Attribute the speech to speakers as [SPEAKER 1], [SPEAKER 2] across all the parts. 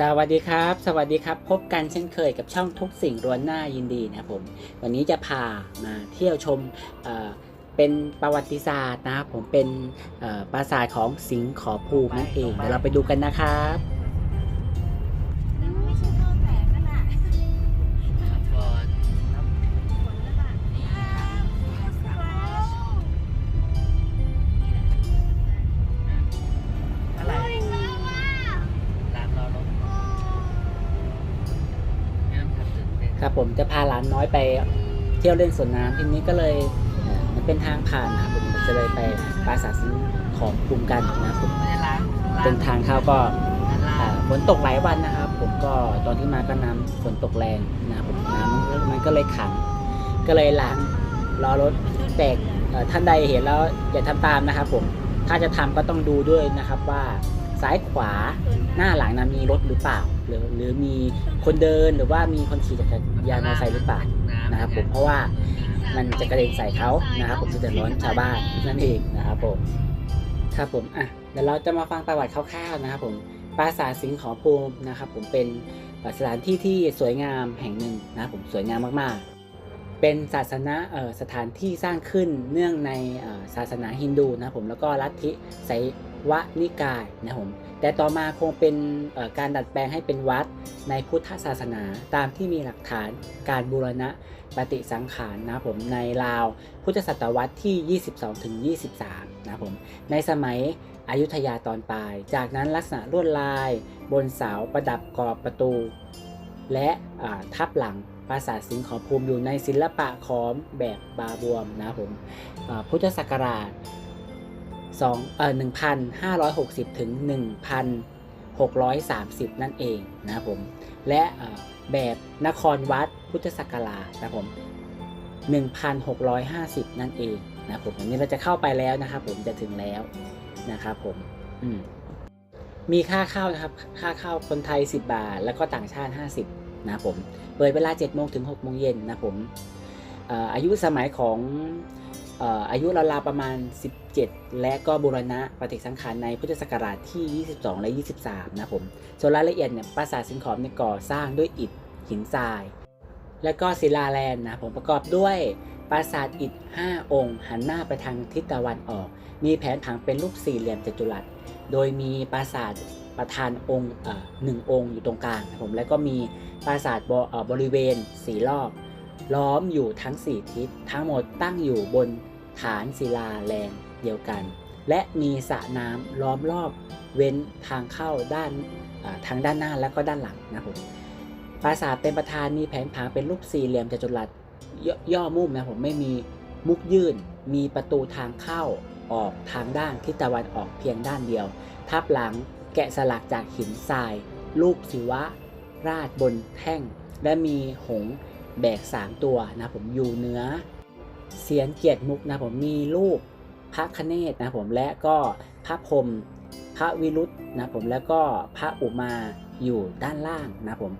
[SPEAKER 1] สวัสดีครับ สวัสดีครับ พบกันเช่นเคยกับช่องทุกสิ่งรวนหน้ายินดีนะครับผม วันนี้จะพามาเที่ยวชมเเป็นประวัติศาสตร์นะครับผมเป็นปราสาทของสิงห์ขอภูมินั่นเองเดี๋ยวเราไปดูกันนะครับ ผมจะพาหลานน้อยไปเที่ยวเล่นสวนน้ำทีนี้ก็เลยเอ่อมันเป็นทางผ่านนะครับผมจะเลยไปปราสาทสิงห์ขอภูมิกันนะครับผม
[SPEAKER 2] ไม่ได้ล้างล้าง
[SPEAKER 1] เป็นทางเข้าก็
[SPEAKER 2] ล้าง
[SPEAKER 1] อ่าฝนตกหลายวันนะครับ ผมก็ตอนที่มาก็น้ำฝนตกแรงนะครับผมน้ำมันก็เลยขัง ก็เลยล้างล้อรถแตกเอ่อท่านใดเห็นแล้วอย่าทำตามนะครับผมถ้าจะทำก็ต้องดูด้วยนะครับว่า ซ้ายขวาหน้าหลังนะมีรถหรือเปล่า หรือหรือมีคนเดินหรือว่ามีคนขี่จักรยานมอเตอร์ไซค์หรือเปล่านะครับผมเพราะว่ามันจะกระเด็นใส่เขานะครับผมจะเดือดร้อนชาวบ้านนั่นเองนะครับผมครับผมอะเดี๋ยวเราจะมาฟังประวัติคร่าวๆนะครับผมปราสาทสิงห์ขอภูมินะครับผมเป็นสถานที่ที่สวยงามแห่งหนึ่งนะครับผมสวยงามมากๆ เป็นศาสนาสถานที่สร้างขึ้นเนื่องในศาสนาฮินดูนะผมแล้วก็ลัทธิไสวนิกายนะผมแต่ต่อมาคงเป็นการดัดแปลงให้เป็นวัดในพุทธศาสนาตามที่มีหลักฐานการบูรณะปฏิสังขารนะผมในราวพุทธศตวรรษที่ 22ถึง23นะผมในสมัยอยุธยาตอนปลาย จากนั้นลักษณะลวดลาย บนเสาประดับกรอบประตู และทับหลังปราสาทสิงห์ขอภูมิอยู่ในศิลปะขอมแบบบาบวมนะครับผมพุทธศักราช2เอ่อ1,560 ถึง 1,630 นั่นเองนะครับผม และแบบนครวัดพุทธศักราชนะครับผม 1,650 นั่นเองนะครับผมอันนี้เราจะเข้าไปแล้วนะครับผมจะถึงแล้วนะครับผม อืม มีค่าเข้านะครับ ค่าเข้าคนไทย 10 บาท แล้วก็ต่างชาติ 50 นะผม เปิดเวลา 7 โมงถึง 6 โมงเย็นนะผมอายุสมัยของอายุราวๆประมาณ 17 และก็บูรณะปฏิสังขารในพุทธศักราชที่ 22 และ 23 นะผมส่วนรายละเอียดเนี่ยปราสาทสิงห์ขอมเนี่ยก่อสร้างด้วยอิฐหินทราย และก็ศิลาแรงนะผมประกอบด้วยปราสาทอิฐ 5 องค์ หันหน้าไปทางทิศตะวันออก มีแผนผังเป็นรูปสี่เหลี่ยมจัตุรัส โดยมีปราสาทประธานองค์หนึ่งองค์อยู่ตรงกลางนะครับผมแล้วก็มีปราสาทบบริเวณสี่รอบ ล้อมอยู่ทั้ง 4 ทิศทั้งหมดตั้งอยู่บนฐานศิลาแรงเดียวกัน และมีสระน้ำล้อมรอบเว้นทางเข้าด้านทางด้านหน้าและก็ด้านหลังนะครับผมปราสาทเป็นประธานมีแผนผังเป็นรูปสี่เหลี่ยมจัตุรัสย่อมุมนะผมไม่มีมุกยื่น มีประตูทางเข้า ออกทางด้านทิศตะวันออกเพียงด้านเดียว ทับหลังแกะสลักจากหินทรายรูปศิวะ ราดบนแท่ง และมีหงส์แบกสามตัวนะผมอยู่เนื้อ เสียนเกียรติมุกนะผมมีรูปพระคเนศนะผมและก็พระพรหมพระวิรุธนะผมแล้วก็พระอุมาอยู่ด้านล่างนะผม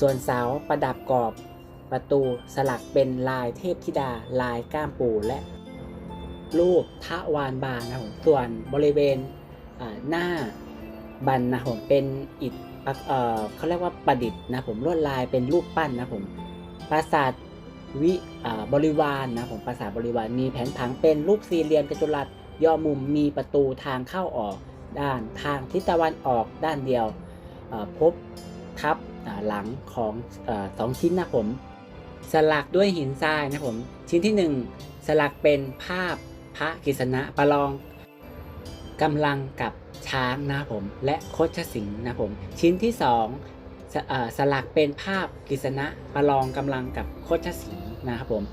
[SPEAKER 1] ส่วนเสาประดับกรอบประตูสลักเป็นลายเทพธิดาลายก้ามปูและ รูปทะวานบางนะผมส่วนบริเวณหน้าบันนะผมเป็นอิฐเเขาเรียกว่าประดิษฐ์นะผมลวดลายเป็นรูปปั้นนะผมปราสาทวิบริวารนะผมปราสาทบริวารมีแผนผังเป็นรูปสี่เหลี่ยมจัตุรัสย่อมุมมีประตูทางเข้าออกด้านทางทิศตะวันออกด้านเดียวพบทับหลังของอสองชิ้นนะผม สลักด้วยหินทรายนะผม ชิ้นที่หนึ่งสลักเป็นภาพ พระกฤษณะประลองกำลังกับช้างนะผม และโคชสิงห์นะผม ชิ้นที่สองสอสลักเป็นภาพกฤษณะประลองกำลังกับโคชสิงห์นะครับผม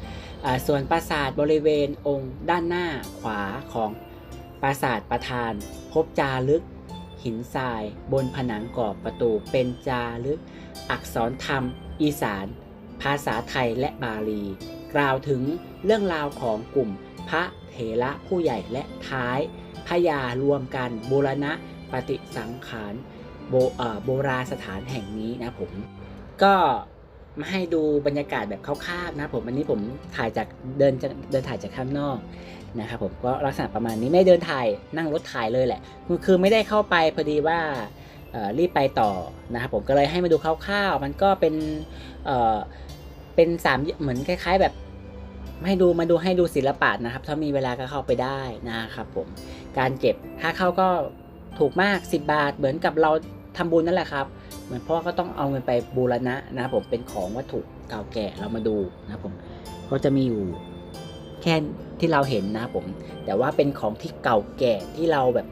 [SPEAKER 1] ส่วนปราสาทบริเวณองค์ด้านหน้าขวาของปราสาทประธาน พบจารึกหินทรายบนผนังกรอบประตูเป็นจารึก อักษรธรรม อีสาน ภาษาไทยและบาลี กล่าวถึงเรื่องราวของกลุ่ม พระเถระผู้ใหญ่และท้ายพญารวมกันบูรณะปฏิสังขารโบโบราณสถานแห่งนี้นะผมก็มาให้ดูบรรยากาศแบบคร่าวๆนะผมอันนี้ผมถ่ายจากเดินเดินถ่ายจากข้างนอกนะครับผมก็ลักษณะประมาณนี้ไม่เดินถ่ายนั่งรถถ่ายเลยแหละ คือไม่ได้เข้าไปพอดีว่ารีบไปต่อนะครับผมก็เลยให้มาดูคร่าวๆ มันก็เป็นเป็นสามเหมือนคล้าย ๆ แบบ ให้ดูมาดูให้ดูศิลปะนะครับ ถ้ามีเวลาก็เข้าไปได้นะครับผมการเก็บค่าเข้าก็ถูกมาก 10 บาท เหมือนกับเราทำบุญนั่นแหละครับ เหมือนพ่อก็ต้องเอาเงินไปบูรณะนะครับผมเป็นของวัตถุเก่าแก่เรามาดูนะครับผมก็จะมีอยู่แค่ที่เราเห็นนะครับผม แต่ว่าเป็นของที่เก่าแก่ที่เราแบบ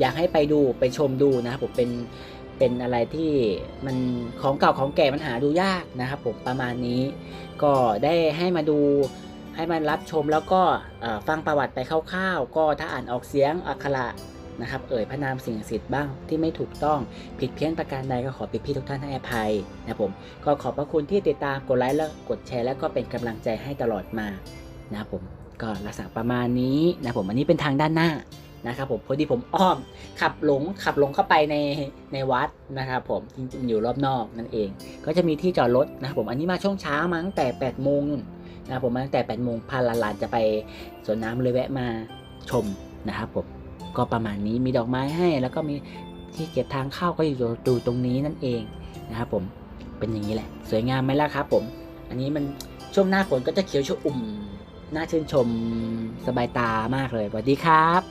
[SPEAKER 1] อยากให้ไปดูไปชมดูนะครับผมเป็นเป็นอะไรที่มันของเก่าของแก่มันหาดูยากนะครับผมประมาณนี้ ก็ได้ให้มาดู ให้มันรับชมแล้วก็ฟังประวัติไปคร่าวๆ ก็ถ้าอ่านออกเสียงอักขระนะครับ เอ่ยพระนามสิ่งศักดิ์สิทธิ์บ้างที่ไม่ถูกต้องผิดเพี้ยนประการใดก็ขอพี่พี่ทุกท่านให้อภัยนะครับผมก็ขอบพระคุณที่ติดตามกดไลค์แล้วกดแชร์ แล้วก็เป็นกำลังใจให้ตลอดมานะครับผมก็ลักษณะประมาณนี้นะครับผมอันนี้เป็นทางด้านหน้านะครับผมพอดีผมอ้อมขับหลงขับหลงเข้าไปในในวัดนะครับผมจริงๆอยู่รอบนอกนั่นเอง ก็จะมีที่จอดรถนะครับผมอันนี้มาช่วงเช้ามาตั้งแต่8โมง นู่ะครับผมมาตั้งแต่8โมงพาหลานๆจะไปสวนน้ำเลยแวะมาชมนะครับผมก็ประมาณนี้มีดอกไม้ให้ แล้วก็มีที่เก็บทางเข้าก็อยู่ดูตรงนี้นั่นเองนะครับผมเป็นอย่างนี้แหละ สวยงามไหมล่ะครับ ผม อันนี้มันช่วงหน้าฝนก็จะเขียวชอุ่มน่าชื่นชมสบายตามากเลยสวัสดีครับ